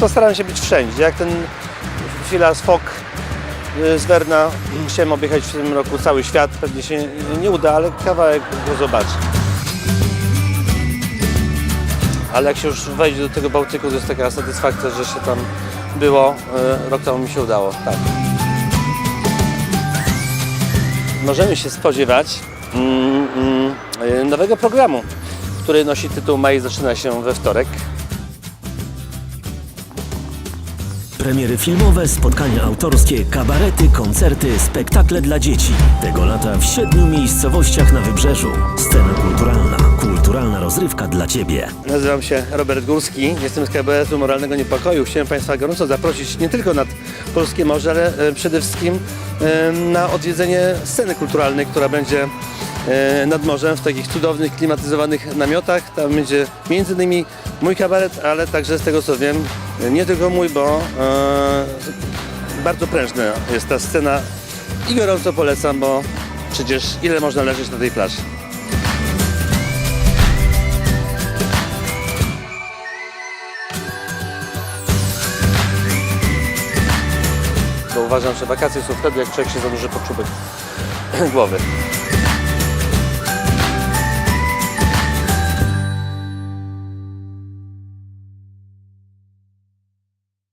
postaram się być wszędzie. Jak ten Filas Fok y, z Werna, chciałem objechać w tym roku cały świat. Pewnie się nie uda, ale kawałek go zobaczę. Ale jak się już wejdzie do tego Bałtyku, to jest taka satysfakcja, że się tam było. Y, Rok temu mi się udało, tak. Możemy się spodziewać mm, mm, y, nowego programu, który nosi tytuł Maj zaczyna się we wtorek. Premiery filmowe, spotkania autorskie, kabarety, koncerty, spektakle dla dzieci. Tego lata w siedmiu miejscowościach na wybrzeżu. Scena kulturalna. Kulturalna rozrywka dla Ciebie. Nazywam się Robert Górski, jestem z kabaretu Moralnego Niepokoju. Chciałem Państwa gorąco zaprosić nie tylko nad Polskie Morze, ale e, przede wszystkim e, na odwiedzenie sceny kulturalnej, która będzie e, nad morzem w takich cudownych, klimatyzowanych namiotach. Tam będzie między innymi mój kabaret, ale także z tego co wiem, nie tylko mój, bo e, bardzo prężna jest ta scena i gorąco polecam, bo przecież ile można leżeć na tej plaży. Bo uważam, że wakacje są wtedy, jak człowiek się zanurzy pod czubek głowy.